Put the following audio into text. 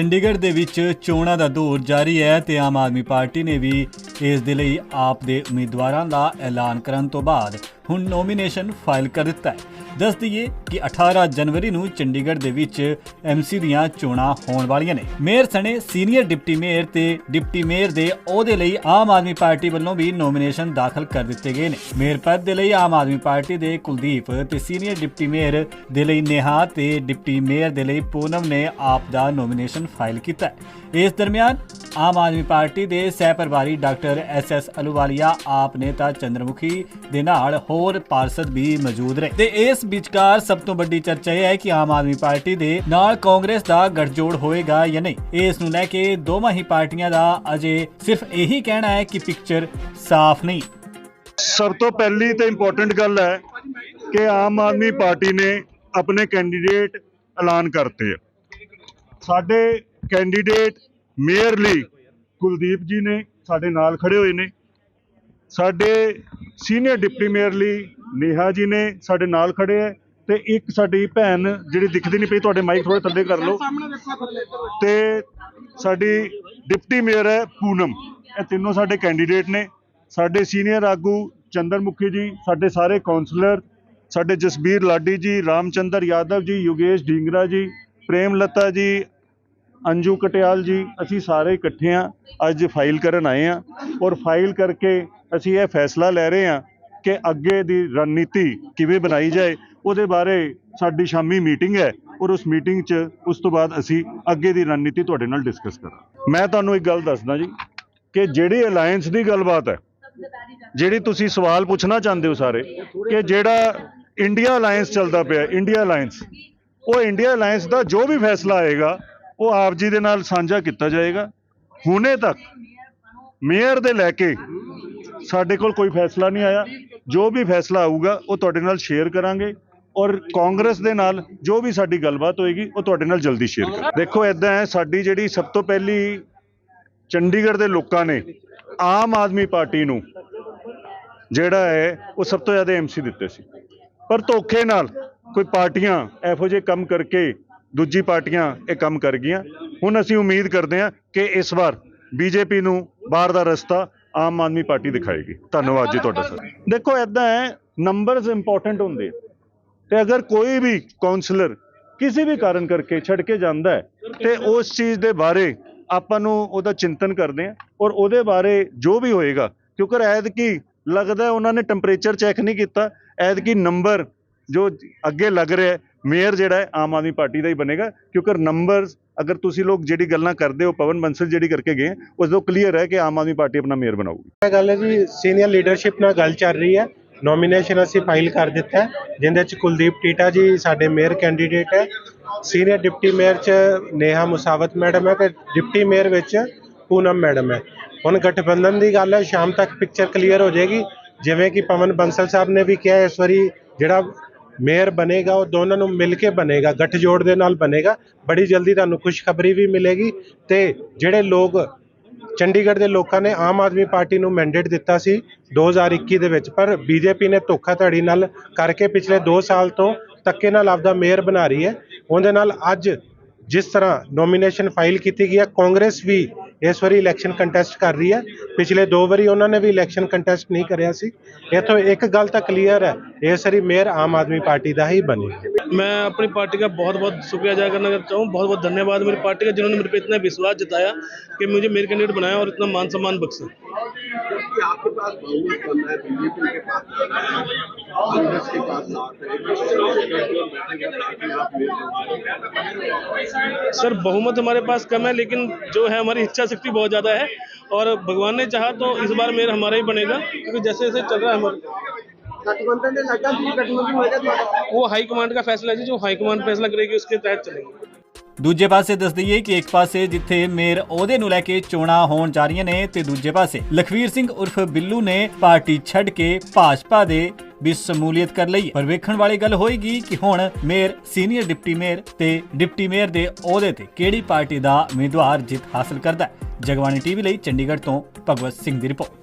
ਚੰਡੀਗੜ੍ਹ ਦੇ ਵਿੱਚ ਚੋਣਾਂ ਦਾ ਦੌਰ ਜਾਰੀ ਹੈ ਤੇ ਆਮ ਆਦਮੀ ਪਾਰਟੀ ਨੇ ਵੀ ਇਸ ਦੇ ਲਈ ਆਪ ਦੇ ਉਮੀਦਵਾਰਾਂ ਦਾ ਐਲਾਨ ਕਰਨ ਤੋਂ ਬਾਅਦ ਹੁਣ ਨੋਮੀਨੇਸ਼ਨ ਫਾਈਲ ਕਰ ਦਿੱਤਾ ਹੈ। ਦੱਸ ਦਈਏ ਕਿ 18 ਜਨਵਰੀ ਨੂੰ ਚੰਡੀਗੜ੍ਹ ਦੇ ਵਿੱਚ ਐਮਸੀ ਦੀਆਂ ਚੋਣਾਂ ਹੋਣ ਵਾਲੀਆਂ ਨੇ। ਮੇਅਰ ਸਣੇ ਸੀਨੀਅਰ ਡਿਪਟੀ ਮੇਅਰ ਤੇ ਡਿਪਟੀ ਮੇਅਰ ਦੇ ਅਹੁਦੇ ਲਈ ਆਮ ਆਦਮੀ ਪਾਰਟੀ ਵੱਲੋਂ ਵੀ ਨੋਮੀਨੇਸ਼ਨ ਦਾਖਲ ਕਰ ਦਿੱਤੇ ਗਏ ਨੇ। ਮੇਅਰ ਪਦ ਦੇ ਲਈ ਆਮ ਆਦਮੀ ਪਾਰਟੀ ਦੇ ਕੁਲਦੀਪ ਤੇ ਸੀਨੀਅਰ ਡਿਪਟੀ ਮੇਅਰ ਦੇ ਲਈ ਨੇਹਾ ਤੇ ਡਿਪਟੀ ਮੇਅਰ ਦੇ ਲਈ ਪੂਨਮ ਨੇ ਆਪ ਦਾ ਨੋਮੀਨੇਸ਼ਨ ਫਾਈਲ ਕੀਤਾ ਇਸ ਦਰਮਿਆਨ ਆਮ ਆਦਮੀ ਪਾਰਟੀ ਦੇ ਸਹਿ ਪ੍ਰਭਾਰੀ doctor S S Ahluwalia, AAP ਨੇਤਾ ਚੰਦਰਮੁਖੀ ਦੇ ਨਾਲ ਹੋਰ ਪਾਰषद ਵੀ ਮੌਜੂਦ ਰਹੇ। ਤੇ ਇਸ ਵਿਚਕਾਰ ਸਭ ਤੋਂ ਵੱਡੀ ਚਰਚਾ ਇਹ ਹੈ ਕਿ ਆਮ ਆਦਮੀ ਪਾਰਟੀ ਦੇ ਨਾਲ ਕਾਂਗਰਸ ਦਾ ਗੱਠਜੋੜ ਹੋਏਗਾ ਜਾਂ ਨਹੀਂ। ਇਸ ਨੂੰ ਲੈ ਕੇ ਦੋਵਾਂ ਹੀ ਪਾਰਟੀਆਂ ਦਾ ਅਜੇ ਸਿਰਫ ਇਹੀ ਕਹਿਣਾ ਹੈ ਕਿ ਪਿਕਚਰ ਸਾਫ਼ ਨਹੀਂ। ਸਭ ਤੋਂ ਪਹਿਲੀ ਤੇ ਇੰਪੋਰਟੈਂਟ ਗੱਲ ਹੈ ਕਿ ਆਮ ਆਦਮੀ ਪਾਰਟੀ ਨੇ ਆਪਣੇ ਕੈਂਡੀਡੇਟ ਐਲਾਨ ਕਰਤੇ ਆ। ਸਾਡੇ ਕੈਂਡੀਡੇਟ ਮੇਅਰ ਲਈ ਕੁਲਦੀਪ ਜੀ ਨੇ ਸਾਡੇ ਨਾਲ ਖੜੇ ਹੋਏ ਨੇ। ਸਾਡੇ ਸੀਨੀਅਰ ਡਿਪਟੀ ਮੇਅਰ ਲਈ ਨੇਹਾ ਜੀ ਨੇ ਸਾਡੇ ਨਾਲ ਖੜੇ ਹੈ ਤੇ ਇੱਕ ਸਾਡੀ ਭੈਣ ਜਿਹੜੀ ਦਿਖਦੀ ਨਹੀਂ ਪਈ, ਤੁਹਾਡੇ ਮਾਈਕ ਥੋੜੇ ਥੱਲੇ ਕਰ ਲਓ। ਤੇ ਸਾਡੀ ਡਿਪਟੀ ਮੇਅਰ ਹੈ ਪੂਨਮ। ਇਹ ਤਿੰਨੋਂ ਸਾਡੇ ਕੈਂਡੀਡੇਟ ਨੇ। ਸਾਡੇ ਸੀਨੀਅਰ ਆਗੂ ਚੰਦਰ ਮੁਖੀ ਜੀ, ਸਾਡੇ ਸਾਰੇ ਕਾਉਂਸਲਰ ਸਾਡੇ ਜਸਬੀਰ ਲਾਡੀ ਜੀ, ਰਾਮਚੰਦਰ ਯਾਦਵ ਜੀ, ਯੋਗੇਸ਼ ਢੀਂਗਰਾ ਜੀ, ਪ੍ਰੇਮ ਲਤਾ ਜੀ ਅੰਜੂ ਕਟਿਆਲ ਜੀ, ਅਸੀਂ ਸਾਰੇ ਇਕੱਠੇ ਆ ਅੱਜ ਫਾਈਲ ਕਰਨ ਆਏ ਆ ਔਰ ਫਾਈਲ ਕਰਕੇ ਅਸੀਂ ਇਹ ਫੈਸਲਾ ਲੈ ਰਹੇ ਆ ਕਿ ਅੱਗੇ ਦੀ ਰਣਨੀਤੀ ਕਿਵੇਂ ਬਣਾਈ ਜਾਏ, ਉਹਦੇ ਬਾਰੇ ਸਾਡੀ ਸ਼ਾਮੀ ਮੀਟਿੰਗ ਹੈ ਔਰ ਉਸ ਮੀਟਿੰਗ 'ਚ ਉਸ ਤੋਂ ਬਾਅਦ ਅਸੀਂ ਅੱਗੇ ਦੀ ਰਣਨੀਤੀ ਤੁਹਾਡੇ ਨਾਲ ਡਿਸਕਸ ਕਰਾਂ ਮੈਂ ਤੁਹਾਨੂੰ ਇੱਕ ਗੱਲ ਦੱਸਦਾ ਜੀ ਕਿ ਜਿਹੜੀ ਅਲਾਈਅੰਸ ਦੀ ਗੱਲਬਾਤ ਹੈ, ਜਿਹੜੀ ਤੁਸੀਂ ਸਵਾਲ ਪੁੱਛਣਾ ਚਾਹੁੰਦੇ ਹੋ ਸਾਰੇ, ਕਿ ਜਿਹੜਾ ਇੰਡੀਆ ਅਲਾਈਅੰਸ ਚੱਲਦਾ ਪਿਆ ਇੰਡੀਆ ਅਲਾਈਅੰਸ ਉਹ ਇੰਡੀਆ ਅਲਾਈਅੰਸ ਦਾ ਜੋ ਵੀ ਫੈਸਲਾ ਆਏਗਾ ਉਹ ਆਪ ਜੀ ਦੇ ਨਾਲ ਸਾਂਝਾ ਕੀਤਾ ਜਾਏਗਾ। ਹੁਣੇ ਤੱਕ ਮੇਅਰ ਦੇ ਲੈ ਕੇ ਸਾਡੇ ਕੋਲ ਕੋਈ ਫੈਸਲਾ ਨਹੀਂ ਆਇਆ। ਜੋ ਵੀ ਫੈਸਲਾ ਆਊਗਾ, ਉਹ ਤੁਹਾਡੇ ਨਾਲ ਸ਼ੇਅਰ ਕਰਾਂਗੇ ਔਰ ਕਾਂਗਰਸ ਦੇ ਨਾਲ ਜੋ ਵੀ ਸਾਡੀ ਗੱਲਬਾਤ ਹੋਏਗੀ, ਉਹ ਤੁਹਾਡੇ ਨਾਲ ਜਲਦੀ ਸ਼ੇਅਰ ਕਰਾਂਗੇ। ਦੇਖੋ ਇਦਾਂ ਹੈ, ਸਾਡੀ ਜਿਹੜੀ ਸਭ ਤੋਂ ਪਹਿਲੀ ਚੰਡੀਗੜ੍ਹ ਦੇ ਲੋਕਾਂ ਨੇ ਆਮ ਆਦਮੀ ਪਾਰਟੀ ਨੂੰ ਜਿਹੜਾ ਹੈ, ਉਹ ਸਭ ਤੋਂ ਜ਼ਿਆਦਾ ਐਮਸੀ ਦਿੱਤੇ ਸੀ। ਪਰ ਧੋਖੇ ਨਾਲ ਕੋਈ ਪਾਰਟੀਆਂ ਇਹੋ ਜਿਹੇ ਕੰਮ ਕਰਕੇ ਦੂਜੀ ਪਾਰਟੀਆਂ ਇਹ ਕੰਮ ਕਰ ਗਈਆਂ। ਹੁਣ ਅਸੀਂ ਉਮੀਦ ਕਰਦੇ ਹਾਂ ਕਿ ਇਸ ਵਾਰ ਬੀਜੇਪੀ ਨੂੰ ਬਾਹਰ ਦਾ ਰਸਤਾ ਆਮ ਆਦਮੀ ਪਾਰਟੀ ਦਿਖਾਏਗੀ। ਧੰਨਵਾਦ ਜੀ ਤੁਹਾਡਾ ਸਰ। ਦੇਖੋ ਇਦਾਂ ਹੈ ਨੰਬਰਸ ਇੰਪੋਰਟੈਂਟ ਹੁੰਦੇ ਆ। ਤੇ ਅਗਰ ਕੋਈ ਵੀ ਕਾਉਂਸਲਰ ਕਿਸੇ ਵੀ ਕਾਰਨ ਕਰਕੇ ਛੱਡ ਕੇ ਜਾਂਦਾ ਹੈ, ਤੇ ਉਸ ਚੀਜ਼ ਦੇ ਬਾਰੇ ਆਪਾਂ ਨੂੰ ਉਹਦਾ ਚਿੰਤਨ ਕਰਦੇ ਆ ਔਰ ਉਹਦੇ ਬਾਰੇ ਜੋ ਵੀ ਹੋਏਗਾ, ਕਿਉਂਕਿ ਐਤਕੀ ਲੱਗਦਾ ਉਹਨਾਂ ਨੇ ਟੈਂਪਰੇਚਰ ਚੈੱਕ ਨਹੀਂ ਕੀਤਾ, ਐਤਕੀ ਨੰਬਰ ਜੋ ਅੱਗੇ ਲੱਗ ਰਿਹਾ ਮੇਅਰ ਜਿਹੜਾ ਹੈ ਆਮ ਆਦਮੀ ਪਾਰਟੀ ਦਾ ਹੀ ਬਣੇਗਾ, ਕਿਉਂਕਿ ਨੰਬਰਸ ਅਗਰ ਤੁਸੀਂ ਲੋਕ ਜਿਹੜੀ ਗੱਲਾਂ ਕਰਦੇ ਹੋ, ਪਵਨ ਬੰਸਲ ਜਿਹੜੀ ਕਰਕੇ ਗਏ ਉਸ ਤੋਂ ਕਲੀਅਰ ਹੈ ਕਿ ਆਮ ਆਦਮੀ ਪਾਰਟੀ ਆਪਣਾ ਮੇਅਰ ਬਣਾਊਗੀ। ਇਹ ਗੱਲ ਹੈ ਜੀ ਸੀਨੀਅਰ ਲੀਡਰਸ਼ਿਪ ਨਾਲ ਗੱਲ ਚੱਲ ਰਹੀ ਹੈ। ਨੋਮੀਨੇਸ਼ਨ ਅਸੀਂ ਫਾਈਲ ਕਰ ਦਿੱਤਾ ਹੈ ਜਿੰਦੇ ਚ ਕੁਲਦੀਪ ਟੀਟਾ ਜੀ ਸਾਡੇ ਮੇਅਰ ਕੈਂਡੀਡੇਟ ਹੈ। ਸੀਨੀਅਰ ਡਿਪਟੀ ਮੇਅਰ ਚ ਨੇਹਾ ਮੁਸਾਵਤ ਮੈਡਮ ਹੈ ਤੇ ਡਿਪਟੀ ਮੇਅਰ ਵਿੱਚ ਪੂਨਮ ਮੈਡਮ ਹੈ। ਹੁਣ ਗਠਬੰਧਨ ਦੀ ਗੱਲ ਹੈ, ਸ਼ਾਮ ਤੱਕ ਪਿਕਚਰ ਕਲੀਅਰ ਹੋ ਜਾਏਗੀ। ਜਿਵੇਂ ਕਿ ਪਵਨ ਬੰਸਲ ਸਾਹਿਬ ਨੇ ਵੀ ਕਿਹਾ, ਇਸ ਵਾਰੀ ਜਿਹੜਾ ਮੇਅਰ ਬਣੇਗਾ, ਉਹ ਦੋਨਾਂ ਨੂੰ ਮਿਲ ਕੇ ਬਣੇਗਾ, ਗੱਠਜੋੜ ਦੇ ਨਾਲ ਬਣੇਗਾ। ਬੜੀ ਜਲਦੀ ਤੁਹਾਨੂੰ ਖੁਸ਼ਖਬਰੀ ਵੀ ਮਿਲੇਗੀ ਤੇ ਜਿਹੜੇ ਲੋਕ, ਚੰਡੀਗੜ੍ਹ ਦੇ ਲੋਕਾਂ ਨੇ ਆਮ ਆਦਮੀ ਪਾਰਟੀ ਨੂੰ ਮੈਂਡੇਟ ਦਿੱਤਾ ਸੀ 2021 ਦੇ ਵਿੱਚ, ਪਰ ਬੀਜੇਪੀ ਨੇ ਧੋਖਾਧੜੀ ਨਾਲ ਕਰਕੇ ਪਿਛਲੇ 2 ਸਾਲ ਤੋਂ ਧੱਕੇ ਨਾਲ ਆਪਦਾ ਮੇਅਰ ਬਣਾ ਰਹੀ ਹੈ। ਉਹਦੇ ਨਾਲ ਅੱਜ ਜਿਸ ਤਰ੍ਹਾਂ ਨੋਮੀਨੇਸ਼ਨ ਫਾਈਲ ਕੀਤੀ ਗਈ ਹੈ, ਕਾਂਗਰਸ ਵੀ ਇਸ ਵਾਰੀ ਇਲੈਕਸ਼ਨ ਕੰਟੈਸਟ ਕਰ ਰਹੀ ਹੈ ਪਿਛਲੇ ਦੋ ਵਾਰੀ ਉਹਨਾਂ ਨੇ ਵੀ ਇਲੈਕਸ਼ਨ ਕੰਟੈਸਟ ਨਹੀਂ ਕਰਿਆ ਸੀ ਇਥੋਂ ਇੱਕ ਗੱਲ ਤਾਂ ਕਲੀਅਰ ਹੈ ਇਸ ਵਾਰੀ ਮੇਅਰ ਆਮ ਆਦਮੀ ਪਾਰਟੀ ਦਾ ਹੀ ਬਣੇ मैं अपनी पार्टी का बहुत बहुत शुक्रिया अदा करना चाहता हूँ बहुत बहुत धन्यवाद मेरी पार्टी का जिन्होंने मेरे पे इतना विश्वास जताया कि मुझे मेयर कैंडिडेट बनाया और इतना मान सम्मान बख्शा कि आपके पास बहुमत बन रहा है बीजेपी के पास है कांग्रेस के पास साथ है सर बहुमत हमारे पास कम है लेकिन जो है हमारी इच्छा शक्ति बहुत ज़्यादा है और भगवान ने चाहा तो इस बार मेयर हमारा ही बनेगा क्योंकि जैसे जैसे चल रहा है हमारा। गठबंधन वो हाई कमांड का फैसला है जी जो हाई कमांड फैसला करेगी उसके तहत चलेंगे। ਦੂਜੇ ਪਾਸੇ ਦੱਸ ਦਈਏ ਕਿ ਇੱਕ ਪਾਸੇ ਜਿੱਥੇ ਮੇਅਰ ਅਹੁਦੇ ਨੂੰ ਲੈ ਕੇ ਚੋਣਾਂ ਹੋਣ ਜਾ ਰਹੀਆਂ ਨੇ ਤੇ ਦੂਜੇ ਪਾਸੇ ਲਖਵੀਰ ਸਿੰਘ ਉਰਫ ਬਿੱਲੂ ਨੇ ਪਾਰਟੀ ਛੱਡ ਕੇ ਭਾਜਪਾ ਦੇ ਵੀ ਸ਼ਮੂਲੀਅਤ ਕਰ ਲਈ। ਪਰ ਵੇਖਣ ਵਾਲੀ ਗੱਲ ਹੋਏਗੀ ਕਿ ਹੁਣ ਮੇਅਰ, ਸੀਨੀਅਰ ਡਿਪਟੀ ਮੇਅਰ ਤੇ ਡਿਪਟੀ ਮੇਅਰ ਦੇ ਅਹੁਦੇ ਤੇ ਕਿਹੜੀ ਪਾਰਟੀ ਦਾ ਉਮੀਦਵਾਰ ਜਿੱਤ ਹਾਸਲ ਕਰਦਾ ਹੈ। ਜਗਬਾਣੀ ਟੀਵੀ ਲਈ ਚੰਡੀਗੜ੍ਹ ਤੋਂ ਭਗਵਤ ਸਿੰਘ ਦੀ ਰਿਪੋਰਟ।